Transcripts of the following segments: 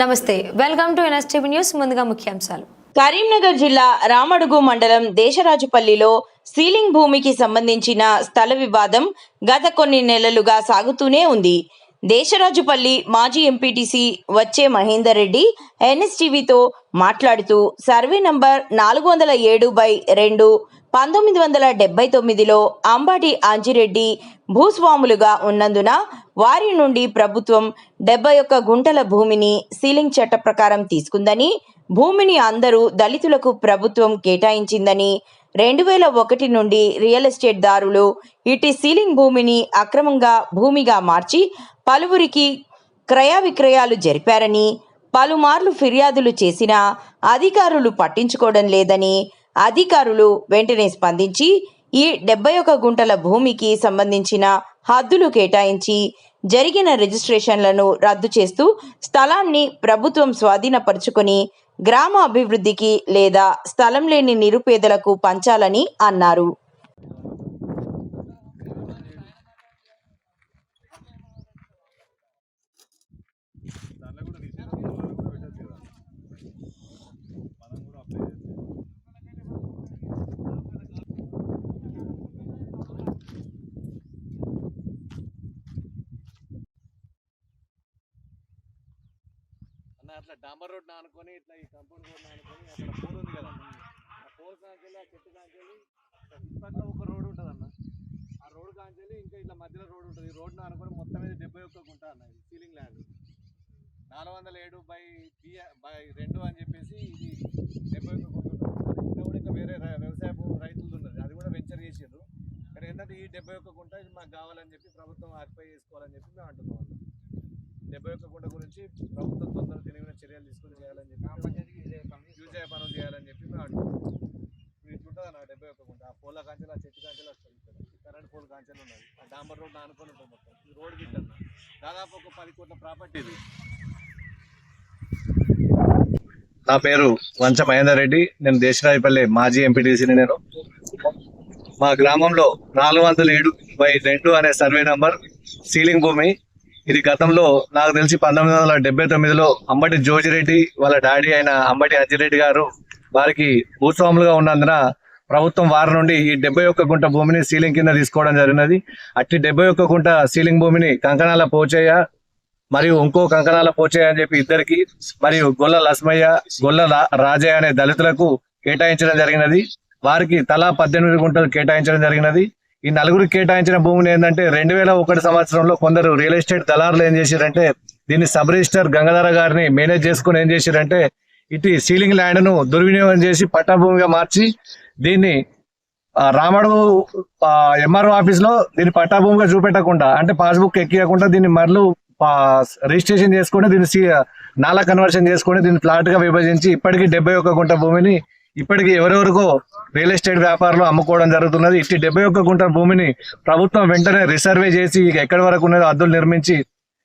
నమస్తే. Welcome to NSTV news ముందుగా ముఖ్యాంశాలు. కరీంనగర్ జిల్లా రామడుగు మండలం దేశరాజుపల్లిలో సీలింగ్ భూమికి సంబంధించిన స్థల వివాదం గత కొన్ని నెలలుగా సాగుతూనే ఉంది. దేశరాజుపల్లి మాజీ ఎంపీటీసీ వచ్చే మహేందర్ రెడ్డి ఎన్ఎస్టీవీతో మాట్లాడుతూ సర్వే నంబర్ నాలుగు వందల ఏడు బై రెండు పంతొమ్మిది వందల డెబ్బై తొమ్మిదిలో అంబాటి ఆంజిరెడ్డి భూస్వాములుగా ఉన్నందున వారి నుండి ప్రభుత్వం డెబ్బై ఒక్క గుంటల భూమిని సీలింగ్ చట్ట ప్రకారం తీసుకుందని భూమిని అందరూ దళితులకు ప్రభుత్వం కేటాయించిందని రెండు వేల ఒకటి నుండి రియల్ ఎస్టేట్ దారులు ఇటు సీలింగ్ భూమిని అక్రమంగా భూమిగా మార్చి పలువురికి క్రయ విక్రయాలు జరిపారని పలుమార్లు ఫిర్యాదులు చేసినా అధికారులు పట్టించుకోవడం లేదని అధికారులు వెంటనే స్పందించి ఈ డెబ్బై ఒక గుంటల భూమికి సంబంధించిన హద్దులు కేటాయించి జరిగిన రిజిస్ట్రేషన్లను రద్దు చేస్తూ స్థలాన్ని ప్రభుత్వం స్వాధీనపరుచుకొని గ్రామ అభివృద్ధికి లేదా స్థలం లేని నిరుపేదలకు పంచాలని అన్నారు అన్న అట్లా డాంబర్ రోడ్ నానుకొని ఇట్లా ఈ కంపౌండ్ రోడ్ నానుకొని అక్కడ పోల్ ఉంది కదా. ఆ పోల్ కాంచెల్లి ఆ చెట్టు కాంచెల్లి పక్క ఒక రోడ్ ఉంటుంది అన్న ఆ రోడ్ కాంచెల్లి ఇంకా ఇట్లా మధ్యలో రోడ్ ఉంటుంది. ఈ రోడ్ను నానుకొని మొత్తం మీద డెబ్బై ఒక్క గుంట అన్న ఇది సీలింగ్ ల్యాండ్ నాలుగు వందల ఏడు బై బి బై రెండు అని చెప్పేసి ఇది డెబ్బై ఒక్క గుంట కింద కూడా ఇంకా వేరే వ్యవసాయ వ్యవసాయపు ఉన్నది. అది కూడా వెంచర్ చేసారు కానీ ఏంటంటే ఈ డెబ్బై ఒక్క గుంట ఇది మాకు కావాలని చెప్పి ప్రభుత్వం ఆక్యుపై చేసుకోవాలని చెప్పి మేము అంటున్నాం గుంట గురించి ప్రభుత్వం తొందర తెలివిన చర్యలు తీసుకొని చేయాలని చెప్పి యూజ్ అయ్యే పనులు చేయాలని చెప్పి మేము అంటున్నాం ఇప్పుడు ఇట్లుంటుంది అన్న డెబ్బై ఒక్క గుంట. ఆ పోల కాంచెలు ఆ చెట్టు కాంచెలు వస్తుంది కరెంట్ పోల్ కాంచెలు ఉన్నది ఆ డాంబర్ రోడ్ ఆనుకొని ఉంటుంది మొత్తం. ఈ రోడ్ గిట్ అన్న. దాదాపు ఒక పది కోట్ల ప్రాపర్టీ ఇది. నా పేరు వంచ మహేందర్ రెడ్డి. నేను దేశరాజపల్లి మాజీ ఎంపీటీసీని నేను. మా గ్రామంలో నాలుగు వందల ఏడు బై రెండు అనే సర్వే నంబర్ సీలింగ్ భూమి ఇది గతంలో నాకు తెలిసి పంతొమ్మిది వందల డెబ్బై తొమ్మిదిలో అంబటి జోజిరెడ్డి వాళ్ళ డాడీ అయిన అంబటి అజిరెడ్డి గారు వారికి భూస్వాములుగా ఉన్నందున ప్రభుత్వం వారి నుండి ఈ డెబ్బై ఒక్క గుంట భూమిని సీలింగ్ కింద తీసుకోవడం జరిగినది. అట్టి డెబ్బై ఒక్క గుంట సీలింగ్ భూమిని కంకణాల పోచయ్య మరియు ఇంకో కంకణాల పోచయ్య అని చెప్పి ఇద్దరికి మరియు గొల్ల లస్మయ్య గొల్ల రా- రాజయ్య అనే దళితులకు కేటాయించడం జరిగినది. వారికి తలా పద్దెనిమిది గుంటలు కేటాయించడం జరిగినది. ఈ నలుగురికి కేటాయించిన భూమిని ఏంటంటే రెండు వేల ఒకటి సంవత్సరంలో కొందరు రియల్ ఎస్టేట్ దళారులు ఏం చేశారంటే దీన్ని సబ్ రిజిస్టర్ గంగాధర గారిని మేనేజ్ చేసుకుని ఏం చేశారంటే ఇటు సీలింగ్ ల్యాండ్ను దుర్వినియోగం చేసి పట్టా భూమిగా మార్చి దీన్ని రామడు ఎంఆర్ఓ ఆఫీస్లో దీన్ని పట్టాభూమిగా చూపెట్టకుండా అంటే పాస్బుక్ ఎక్కియకుండా దీన్ని మరలు రిజిస్ట్రేషన్ చేసుకొని దీన్ని నాలా కన్వర్షన్ చేసుకొని దీన్ని ఫ్లాట్గా విభజించి ఇప్పటికీ డెబ్బై ఒక్క గుంట భూమిని ఇప్పటికీ ఎవరెవరికో రియల్ ఎస్టేట్ వ్యాపారంలో అమ్ముకోవడం జరుగుతున్నది. ఇట్టి డెబ్బై ఒక్క గుంట భూమిని ప్రభుత్వం వెంటనే రిసర్వే చేసి ఇక ఎక్కడి వరకు ఉన్నదో అద్దులు నిర్మించి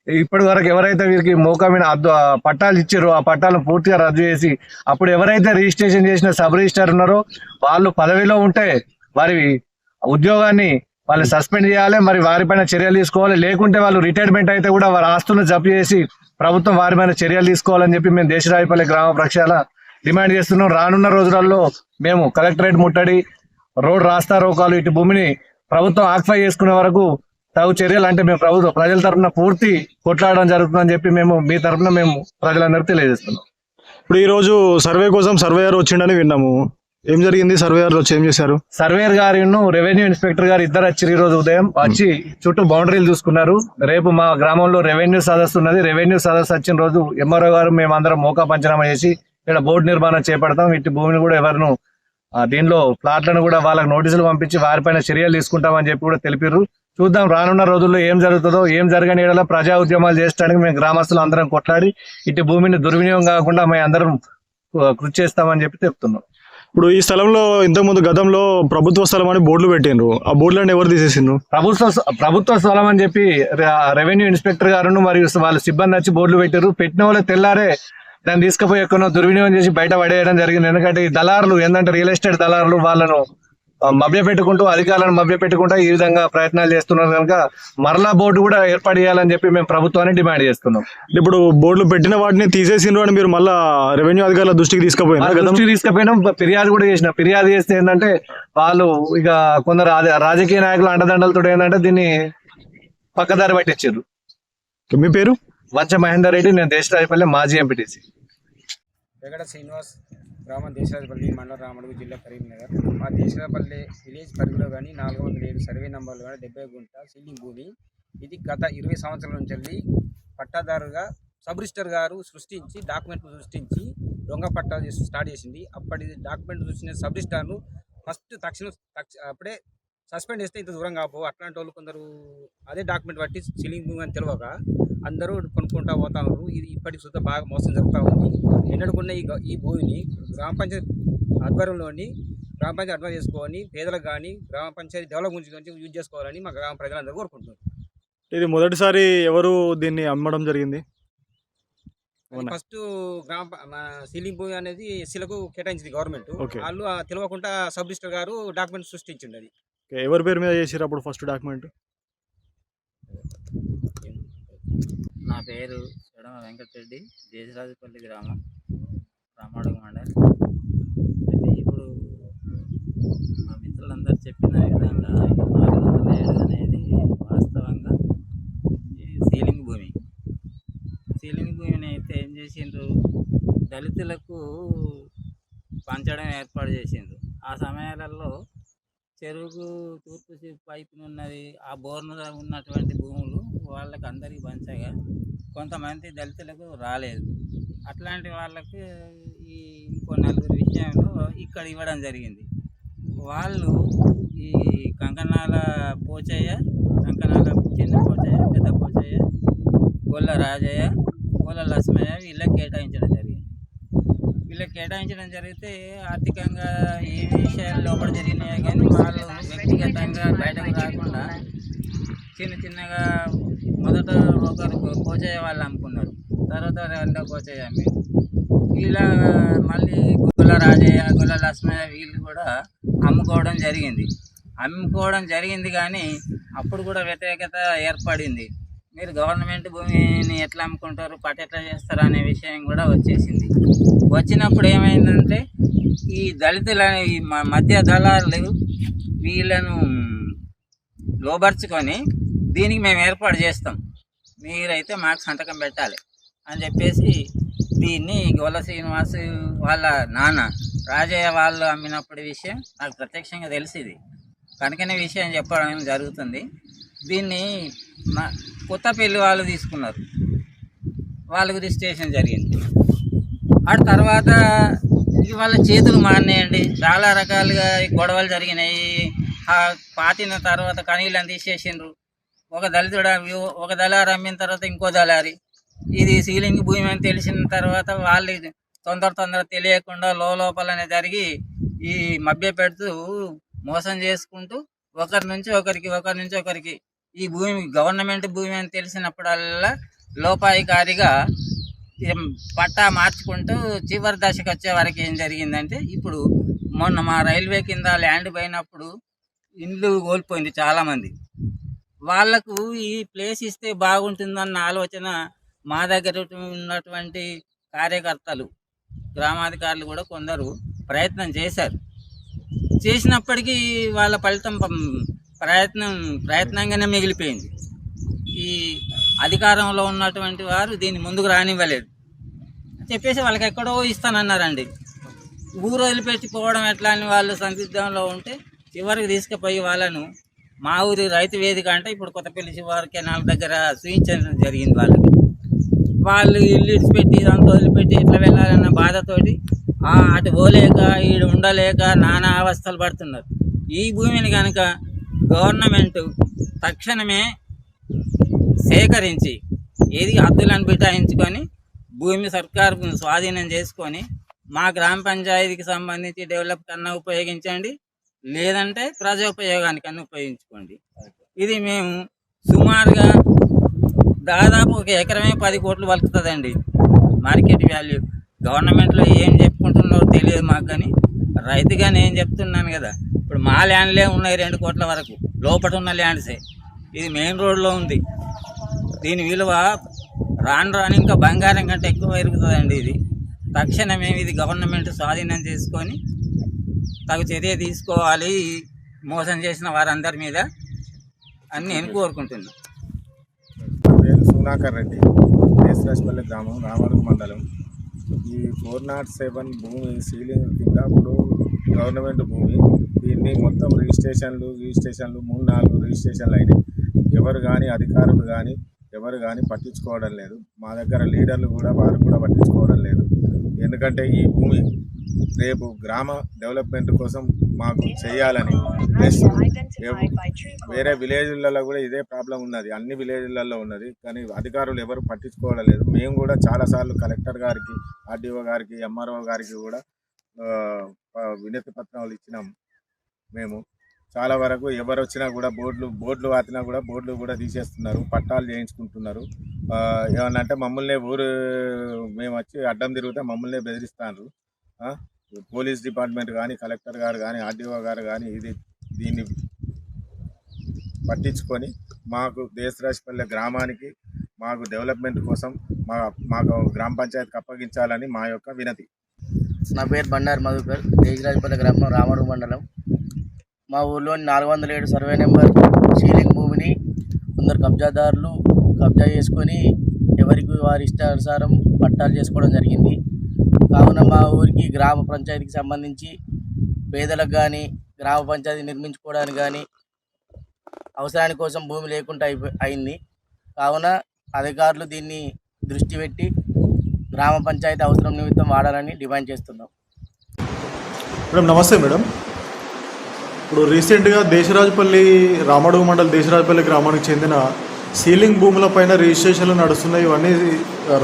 ఇప్పటి వరకు ఎవరైతే వీరికి మోకమైన అద్దు ఆ పట్టాలు ఇచ్చారో ఆ పట్టాలను పూర్తిగా రద్దు చేసి అప్పుడు ఎవరైతే రిజిస్ట్రేషన్ చేసిన సబ్ రిజిస్టర్ ఉన్నారో వాళ్ళు పదవిలో ఉంటే వారి ఉద్యోగాన్ని వాళ్ళు సస్పెండ్ చేయాలి మరి వారిపైన చర్యలు తీసుకోవాలి. లేకుంటే వాళ్ళు రిటైర్మెంట్ అయితే కూడా వారి ఆస్తులను జప్తు చేసి ప్రభుత్వం వారి పైన చర్యలు తీసుకోవాలని చెప్పి మేము దేశరాయపల్లి గ్రామ ప్రక్షాళ డిమాండ్ చేస్తున్నాం. రానున్న రోజులలో మేము కలెక్టరేట్ ముట్టడి రోడ్ రాస్తా రోకాలు ఇటు భూమిని ప్రభుత్వం ఆక్ఫై చేసుకునే వరకు తగు చర్యలు అంటే మేము ప్రభుత్వం ప్రజల తరఫున పూర్తి కొట్లాడడం జరుగుతుందని చెప్పి మేము మీ తరఫున మేము ప్రజలందరికీ తెలియజేస్తున్నాం. ఇప్పుడు ఈ రోజు సర్వే కోసం సర్వేయర్ వచ్చిండని విన్నాము. ఏం జరిగింది? సర్వేయర్ వచ్చి ఏం చేశారు? సర్వేయర్ గారిను రెవెన్యూ ఇన్స్పెక్టర్ గారు ఇద్దరు వచ్చి ఈ రోజు ఉదయం వచ్చి చుట్టూ బౌండరీలు చూసుకున్నారు. రేపు మా గ్రామంలో రెవెన్యూ సదస్సు ఉన్నది. రెవెన్యూ సదస్సు వచ్చిన రోజు ఎంఆర్ఓ గారు మేమందరం మోకా పంచనామా చేసి ఇక్కడ బోర్డు నిర్మాణం చేపడతాం. ఇటు భూమిని కూడా ఎవరిను దీనిలో ప్లాట్లను కూడా వాళ్ళకి నోటీసులు పంపించి వారిపైన చర్యలు తీసుకుంటామని చెప్పి కూడా తెలిపారు. చూద్దాం రానున్న రోజుల్లో ఏం జరుగుతుందో ఏం జరగని ప్రజా ఉద్యమాలు చేయడానికి మేము గ్రామస్తులు అందరం కొట్లాడి ఇటు భూమిని దుర్వినియోగం కాకుండా మేము అందరం కృషి చేస్తామని చెప్పి చెప్తున్నాం ఇప్పుడు ఈ స్థలంలో ఇంతకుముందు గతంలో ప్రభుత్వ స్థలం అని బోర్డులు పెట్టిండ్రు. ఆ బోర్డులను ఎవరు తీసేసిండ్రు? ప్రభుత్వ ప్రభుత్వ స్థలం అని చెప్పి రెవెన్యూ ఇన్స్పెక్టర్ గారును మరియు వాళ్ళ సిబ్బంది వచ్చి బోర్డులు పెట్టారు పెట్టిన వాళ్ళు తెల్లారే దాన్ని తీసుకుపోయి ఎక్కడో దుర్వినియోగం చేసి బయట పడేయడం జరిగింది. ఎందుకంటే ఈ దళారులు ఏంటంటే రియల్ ఎస్టేట్ దళారులు వాళ్ళను మభ్య పెట్టుకుంటూ అధికారులను మభ్య పెట్టుకుంటూ ఈ విధంగా ప్రయత్నాలు చేస్తున్నారు కనుక మరలా బోర్డు కూడా ఏర్పాటు చేయాలని చెప్పి మేము ప్రభుత్వాన్ని డిమాండ్ చేస్తున్నాం. ఇప్పుడు బోర్డులు పెట్టిన వాటిని తీసేసిండ్రు అని మీరు మళ్ళా రెవెన్యూ అధికారుల దృష్టికి తీసుకుపోయినా దృష్టికి తీసుకుపోయినాం. ఫిర్యాదు కూడా చేసిన. ఫిర్యాదు చేస్తే ఏంటంటే వాళ్ళు ఇక కొందరు రాజ- రాజకీయ నాయకులు అండదండలతో ఏంటంటే దీన్ని పక్కదారి పట్టించారు. మీ పేరు? వంచ మహేందర్ రెడ్డి నేను దేశరాజపల్లి మాజీ ఎంపీటీసీ. వెగడ శ్రీనివాస్ గ్రామం దేశరాజపల్లి మండల రామడుగు జిల్లా కరీంనగర్. మా దేశరాజపల్లి విలేజ్ పరిధిలో కానీ నాలుగు వందల ఏడు సర్వే నంబర్లు కానీ డెబ్బై గుంట సీలింగ్ భూమి. ఇది గత ఇరవై సంవత్సరాల నుంచి వెళ్ళి పట్టాదారుగా సబ్ రిజిస్టర్ గారు సృష్టించి డాక్యుమెంట్లు సృష్టించి దొంగ పట్టాలు స్టార్ట్ చేసింది. అప్పటి డాక్యుమెంట్ సృష్టించిన సబ్ రిజిస్టార్ను ఫస్ట్ తక్షణం అప్పుడే సస్పెండ్ చేస్తే ఇంత దూరం కాపో. అట్లాంటి వాళ్ళు కొందరు అదే డాక్యుమెంట్ బట్టి సీలింగ్ భూమి అని తెలియక అందరూ కొనుక్కుంటా పోతా ఉన్నారు ఇది ఇప్పటికి సుద్ధ బాగా మోసం జరుగుతూ ఉంది. ఎన్నడుకున్న ఈ ఈ భూమిని గ్రామ పంచాయతీ ఆధ్వర్యంలోని గ్రామ పంచాయతీ అడ్వైజ్ చేసుకొని పేదలకు కానీ గ్రామ పంచాయతీ డెవలప్ గురించి యూజ్ చేసుకోవాలని మా గ్రామ ప్రజలందరూ కోరుకుంటున్నారు. ఇది మొదటిసారి ఎవరు దీన్ని అమ్మడం జరిగింది. ఫస్ట్ గ్రామ సీలింగ్ భూమి అనేది ఎస్సీలకు కేటాయించింది గవర్నమెంట్. వాళ్ళు తెలియకుండా సబ్ రిజిస్టర్ గారు డాక్యుమెంట్ సృష్టించింది అది. ఎవరి పేరు మీద చేసిరు అప్పుడు ఫస్ట్ డాక్యుమెంట్? నా పేరు ఎడమ వెంకటరెడ్డి దేశరాజుపల్లి గ్రామం రామాడు మండల్. అయితే ఇప్పుడు మా మిత్రులందరూ చెప్పిన విధంగా నాలుగు వందల ఏడు అనేది వాస్తవంగా సీలింగ్ భూమి. సీలింగ్ భూమిని అయితే ఏం చేసిండ్రు? దళితులకు పంచడం ఏర్పాటు చేసిండ్రు. ఆ సమయాలలో చెరువుకు తూర్పు సి- ఉన్నది ఆ బోర్ను ఉన్నటువంటి భూములు వాళ్ళకి అందరికి పంచగా కొంతమంది దళితులకు రాలేదు. అట్లాంటి వాళ్ళకి ఈ ఇంకో నలుగురు విషయంలో ఇక్కడ ఇవ్వడం జరిగింది. వాళ్ళు ఈ కంకణాల పోచయ్య కంకణాల చిన్న పోచయ్య పెద్ద పోచయ్య గొల్ల రాజయ్య గొల్ల లక్ష్మయ్య వీళ్ళకి కేటాయించడం కేటాయించడం జరిగితే ఆర్థికంగా ఏ విషయాలు లోపల జరిగినాయి కానీ వాళ్ళు వ్యక్తిగతంగా బయటకు రాకుండా చిన్న చిన్నగా మొదట ఒకరు కోచయ్య వాళ్ళు అమ్ముకున్నారు తర్వాత రెండో కోచయ్య అమ్మారు ఇలా మళ్ళీ గుల్ల రాజయ్య గుల్ల లక్ష్మయ్య వీళ్ళు కూడా అమ్ముకోవడం జరిగింది. అమ్ముకోవడం జరిగింది కానీ అప్పుడు కూడా వ్యతిరేకత ఏర్పడింది. మీరు గవర్నమెంట్ భూమిని ఎట్లా అమ్ముకుంటారు పట్ట ఎట్లా చేస్తారు అనే విషయం కూడా వచ్చేసింది. వచ్చినప్పుడు ఏమైందంటే ఈ దళితుల ఈ మ- మధ్య దళాలు వీళ్ళను లోబర్చుకొని దీనికి మేము ఏర్పాటు చేస్తాం. మీరైతే మాకు సంతకం పెట్టాలి అని చెప్పేసి దీన్ని గోల శ్రీనివాస్ వాళ్ళ నాన్న రాజయ్య వాళ్ళు అమ్మినప్పుడు విషయం నాకు ప్రత్యక్షంగా తెలిసింది. కనుకనే విషయం చెప్పడం జరుగుతుంది. దీన్ని మా కొత్త పెళ్ళి వాళ్ళు తీసుకున్నారు. వాళ్ళకు రిజిస్ట్రేషన్ జరిగింది. ఆ తర్వాత వాళ్ళ చేతులు మారినాయండి చాలా రకాలుగా గొడవలు జరిగినాయి. ఆ పాతిన తర్వాత కనీళ్ళని తీసేసిండ్రు. ఒక దళితుడు ఒక దళారి అమ్మిన తర్వాత ఇంకో దళారి. ఇది సీలింగ్ భూమి అని తెలిసిన తర్వాత వాళ్ళు తొందర తొందర తెలియకుండా లోపలనే జరిగి ఈ మభ్య పెడుతూ మోసం చేసుకుంటూ ఒకరి నుంచి ఒకరికి ఒకరి నుంచి ఒకరికి. ఈ భూమి గవర్నమెంట్ భూమి అని తెలిసినప్పుడల్లా లోపాయికారిగా పట్టా మార్చుకుంటూ చివరి దశకు వచ్చే వరకు ఏం జరిగిందంటే ఇప్పుడు మొన్న మా రైల్వే కింద ల్యాండ్ పోయినప్పుడు ఇండ్లు కోల్పోయింది చాలామంది. వాళ్ళకు ఈ ప్లేస్ ఇస్తే బాగుంటుందన్న ఆలోచన మా దగ్గర ఉన్నటువంటి కార్యకర్తలు గ్రామాధికారులు కూడా కొందరు ప్రయత్నం చేశారు. చేసినప్పటికీ వాళ్ళ ఫలితం ప్రయత్నం ప్రయత్నంగానే మిగిలిపోయింది. ఈ అధికారంలో ఉన్నటువంటి వారు దీన్ని ముందుకు రానివ్వలేదు. చెప్పేసి వాళ్ళకి ఎక్కడో ఇస్తానన్నారండి. ఊరు వదిలిపెట్టిపోవడం ఎట్లా అని వాళ్ళు సందిగ్ధంలో ఉంటే చివరికి తీసుకుపోయి వాళ్ళను మా ఊరి రైతు వేదిక అంటే ఇప్పుడు కొత్తపల్లి శివారు కెనాల్ దగ్గర చూపించడం జరిగింది వాళ్ళకి. వాళ్ళు ఇల్లు ఇడిచిపెట్టి దాంతో వదిలిపెట్టి ఎట్లా వెళ్ళాలన్న బాధతోటి అటు పోలేక ఈడు ఉండలేక నానా అవస్థలు పడుతున్నారు. ఈ భూమిని కనుక గవర్నమెంట్ తక్షణమే సేకరించి ఏది హద్దులను బిటాయించుకొని భూమి సర్కారు స్వాధీనం చేసుకొని మా గ్రామ పంచాయతీకి సంబంధించి డెవలప్ కన్నా ఉపయోగించండి లేదంటే ప్రజోపయోగానికన్నా ఉపయోగించుకోండి. ఇది మేము సుమారుగా దాదాపు ఒక ఎకరమే పది కోట్లు వలుకుతుందండి. మార్కెట్ వాల్యూ గవర్నమెంట్లో ఏం చెప్పుకుంటున్నారో తెలియదు మాకు కానీ రైతుగా నేను చెప్తున్నాను కదా. ఇప్పుడు మా ల్యాండ్లే ఉన్నాయి రెండు కోట్ల వరకు. లోపల ఉన్న ల్యాండ్సే. ఇది మెయిన్ రోడ్లో ఉంది. దీని విలువ రాను రాను ఇంకా బంగారం కంటే ఎక్కువ పెరుగుతుందండి ఇది. తక్షణమే ఇది గవర్నమెంట్ స్వాధీనం చేసుకొని తగు చర్య తీసుకోవాలి మోసం చేసిన వారందరి మీద అని నేను కోరుకుంటున్నాను సునాకర్ రెడ్డి. దేశరాజపల్లి గ్రామం రామడుగు మండలం. ఈ ఫోర్ నాట్ సెవెన్ భూమి సీలింగ్ కింద ఇప్పుడు గవర్నమెంట్ భూమి. దీన్ని మొత్తం రిజిస్ట్రేషన్లు రిజిస్ట్రేషన్లు మూడు నాలుగు రిజిస్ట్రేషన్లు అయినాయి. ఎవరు కానీ అధికారులు కానీ ఎవరు కానీ పట్టించుకోవడం లేదు. మా దగ్గర లీడర్లు కూడా వారు కూడా పట్టించుకోవడం లేదు. ఎందుకంటే ఈ భూమి రేపు గ్రామ డెవలప్మెంట్ కోసం మాకు చేయాలని ప్లస్ వేరే విలేజ్లలో కూడా ఇదే ప్రాబ్లం ఉన్నది. అన్ని విలేజ్లలో ఉన్నది. కానీ అధికారులు ఎవరు పట్టించుకోవడం లేదు. మేము కూడా చాలాసార్లు కలెక్టర్ గారికి ఆర్డీఓ గారికి ఎంఆర్ఓ గారికి కూడా వినతి పత్రాలు ఇచ్చినాం మేము. చాలా వరకు ఎవరు వచ్చినా కూడా బోర్డులు బోర్డులు వాతినా కూడా బోర్డులు కూడా తీసేస్తున్నారు. పట్టాలు చేయించుకుంటున్నారు. ఏమన్నా అంటే మమ్మల్ని ఊరు మేము వచ్చి అడ్డం తిరిగితే మమ్మల్ని బెదిరిస్తున్నారు పోలీస్ డిపార్ట్మెంట్ కానీ కలెక్టర్ గారు కానీ ఆర్డీఓ గారు కానీ ఇది దీన్ని పట్టించుకొని మాకు దేశరాజపల్లె గ్రామానికి మాకు డెవలప్మెంట్ కోసం మా మాకు గ్రామ పంచాయతీకి అప్పగించాలని మా యొక్క వినతి. నా పేరు బండారు మధుకర్ దేశరాజపల్లె గ్రామం రామడు మండలం. మా ఊర్లోని నాలుగు వందల ఏడు సర్వే నెంబర్ సీలింగ్ భూమిని కొందరు కబ్జాదారులు కబ్జా చేసుకొని ఎవరికి వారి ఇష్టానుసారం పట్టాలు చేసుకోవడం జరిగింది. కావున మా ఊరికి గ్రామ పంచాయతీకి సంబంధించి పేదలకు కానీ గ్రామ పంచాయతీ నిర్మించుకోవడానికి కానీ అవసరాని కోసం భూమి లేకుండా అయింది. కావున అధికారులు దీన్ని దృష్టి పెట్టి గ్రామ పంచాయతీ అవసరం నిమిత్తం వాడాలని డిమాండ్ చేస్తున్నాం. మేడం నమస్తే మేడం. ఇప్పుడు రీసెంట్గా దేశరాజపల్లి రామడుగు మండల్ దేశరాజపల్లి గ్రామానికి చెందిన సీలింగ్ భూముల పైన రిజిస్ట్రేషన్లు నడుస్తున్నాయి ఇవన్నీ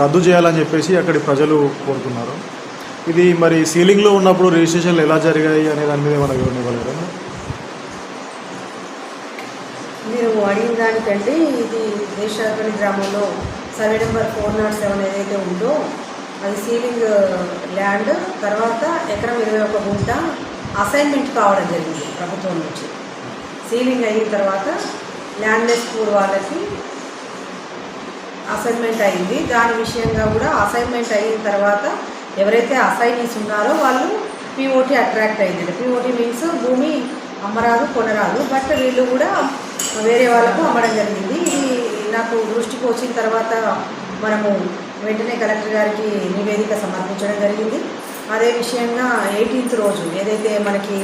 రద్దు చేయాలని చెప్పేసి అక్కడి ప్రజలు కోరుతున్నారు. ఇది మరి సీలింగ్లో ఉన్నప్పుడు రిజిస్ట్రేషన్లు ఎలా జరిగాయి అనే దాని మీద ఏమైనా వివరణ ఇవ్వగలరా? మీరు అడిగిన దానికంటే ఇది దేశాపల్లి గ్రామంలో survey number four nought seven ఏదైతే ఉందో అది సీలింగ్ ల్యాండ్ తర్వాత ఎకరం ఇరవై ఒక గుంట అసైన్మెంట్ కావడం జరిగింది ప్రభుత్వం నుంచి. సీలింగ్ అయిన తర్వాత ల్యాండ్లెస్ పూర్ వాళ్ళకి అసైన్మెంట్ అయింది. దాని విషయంగా కూడా అసైన్మెంట్ అయిన తర్వాత ఎవరైతే అసైనీస్ ఉన్నారో వాళ్ళు పిఓటి అట్రాక్ట్ అయింది పిఓటి మీన్స్ భూమి అమ్మరాదు కొనరాదు. బట్ వీళ్ళు కూడా వేరే వాళ్ళకు అమ్మడం జరిగింది. ఇది నాకు దృష్టికి వచ్చిన తర్వాత మనము వెంటనే కలెక్టర్ గారికి నివేదిక సమర్పించడం జరిగింది. అదే విషయంగా ఎయిటీన్త్ రోజు ఏదైతే మనకి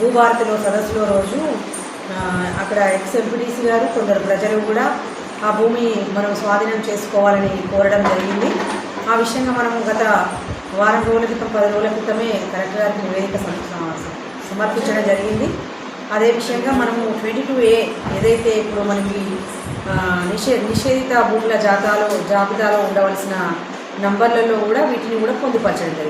భూభారతిలో సదస్సులో రోజు అక్కడ ఎక్స్ ఎంపీటీసీ గారు కొందరు ప్రజలు కూడా ఆ భూమి మనం స్వాధీనం చేసుకోవాలని కోరడం జరిగింది. ఆ విషయంగా మనం గత వారం రోజుల క్రితం పది రోజుల క్రితమే కలెక్టర్ గారికి నివేదిక సమర్పించడం జరిగింది. అదే విషయంగా మనము ట్వంటీ టూ ఏ ఏదైతే ఇప్పుడు మనకి నిషే నిషేధిత భూముల జాతాలో జాబితాలో ఉండవలసిన నంబర్లలో కూడా వీటిని కూడా పొందుపరచడం జరిగింది.